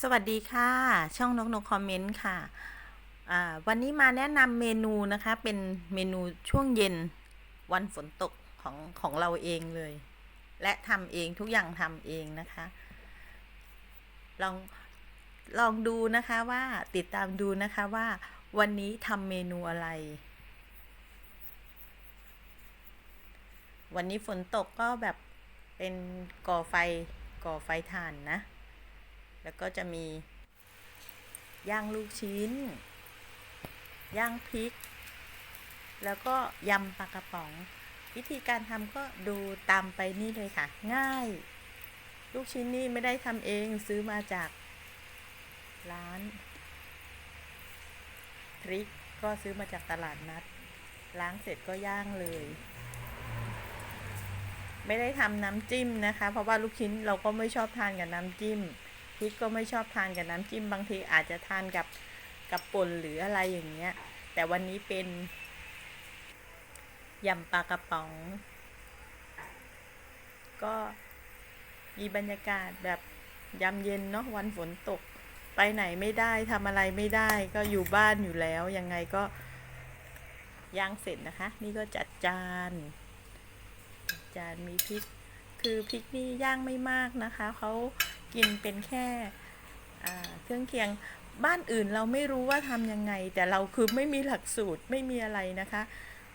สวัสดีค่ะ ช่องนกนกคอมเมนต์ค่ะ วันนี้มาแนะนำเมนูนะคะ เป็นเมนูช่วงเย็นวันฝนตกของของเราเองเลย และทำเองทุกอย่างทำเองนะคะ ลองลองดูนะคะว่าติดตามดูนะคะว่าวันนี้ทำเมนูอะไร วันนี้ฝนตกก็แบบเป็นก่อไฟก่อไฟถ่านนะ แล้วก็จะมีย่างลูกชิ้น ย่างพริก แล้วก็ยำปลากระป๋อง วิธีการทำก็ดูตามไปนี่เลยค่ะ ง่าย ลูกชิ้นนี่ไม่ได้ทำเองซื้อมาจากร้านพริกก็ซื้อมาจากตลาดนัด ล้างเสร็จก็ย่างเลย ไม่ได้ทำน้ำจิ้มนะคะ เพราะว่าลูกชิ้นเราก็ไม่ชอบทานกับน้ำจิ้ม พริกก็ไม่ชอบทานกับน้ำจิ้มบางทีอาจจะทานกับกับป่นหรืออะไรอย่างเงี้ย แต่วันนี้เป็นยำปลากระป๋อง ก็มีบรรยากาศแบบยามเย็นเนาะวันฝนตกไปไหนไม่ได้ทำอะไรไม่ได้ก็อยู่บ้านอยู่แล้ว ยังไงก็ย่างเสร็จนะคะ นี่ก็จัดจานจัดจานมีพริก คือพริกนี่ย่างไม่มากนะคะ เขากินเป็นแค่เครื่องเคียงบ้านอื่นเราไม่รู้ว่าทำยังไง แต่เราคือไม่มีหลักสูตรไม่มีอะไรนะคะ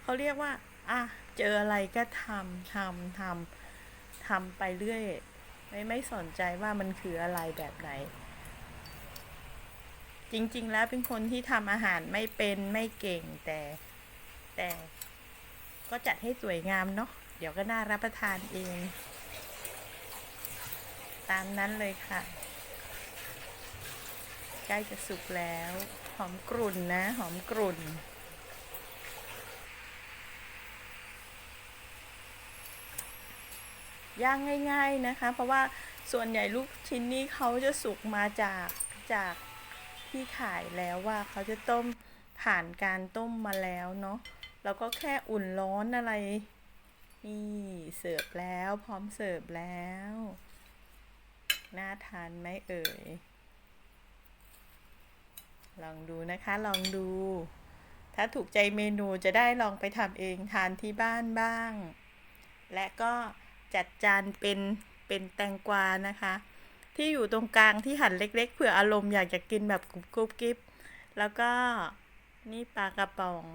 เขาเรียกว่าอะเจออะไรก็ทำทำทำทำไปเรื่อย ไม่ไม่สนใจว่ามันคืออะไรแบบไหน จริงๆแล้วเป็นคนที่ทำอาหารไม่เป็นไม่เก่งแต่แต่ก็จัดให้สวยงามเนาะเดี๋ยวก็น่ารับประทานเอง ตามนั้นเลยค่ะ ใกล้จะสุกแล้ว หอมกรุ่นนะ หอมกรุ่น ย่างง่ายๆนะคะ เพราะว่าส่วนใหญ่ลูกชิ้นนี้เขาจะสุกมาจากจากที่ขายแล้วว่าเขาจะต้มผ่านการต้มมาแล้วเนาะแล้วก็แค่อุ่นร้อนอะไร นี่เสิร์ฟแล้วพร้อมเสิร์ฟแล้ว น่าทานไหมเอ่ย ลองดูนะคะ ลองดู ถ้าถูกใจเมนูจะได้ลองไปทำเองทานที่บ้านบ้าง และก็จัดจานเป็นเป็นแตงกวานะคะ ที่อยู่ตรงกลางที่หั่นเล็ก ๆ เผื่ออารมณ์อยากจะกินแบบกรุบกรุบกริบแล้วก็นี่ปลากระป๋อง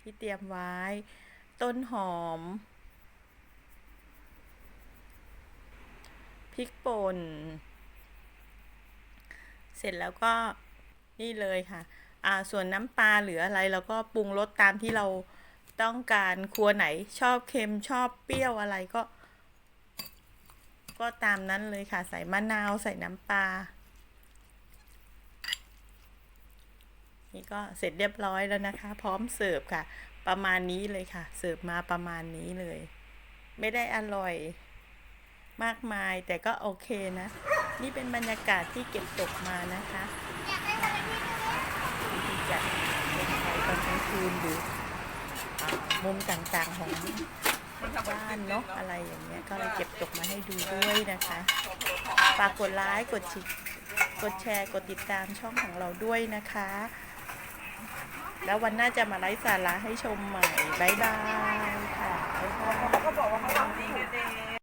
ที่เตรียมไว้ ต้นหอม พริกป่น เสร็จแล้วก็นี่เลยค่ะ อ่า ส่วนน้ำปลาหรืออะไรเราก็ปรุงรสตามที่เราต้องการครัวไหนชอบเค็มชอบเปรี้ยวอะไรก็ ก็ตามนั้นเลยค่ะ ใส่มะนาวใส่น้ำปลา นี่ก็เสร็จเรียบร้อยแล้วนะคะ พร้อมเสิร์ฟค่ะ ประมาณนี้เลยค่ะ เสิร์ฟมาประมาณนี้เลย ไม่ได้อร่อย มากมาย แต่ก็โอเคนะ นี่เป็นบรรยากาศที่เก็บตกมานะคะที่จัดเป็นไฟตอนกลางคืนหรือมุมต่างๆของบ้านเนาะอะไรอย่างเงี้ยก็เลยเก็บตกมาให้ดูด้วยนะคะฝากกดไลค์กดชิกดแชร์กดติดตามช่องของเราด้วยนะคะ แล้ววันหน้าจะมาไลฟ์สาระให้ชมใหม่ บ๊ายบายค่ะเขาก็บอกว่าเขาทำจริงนเจ๊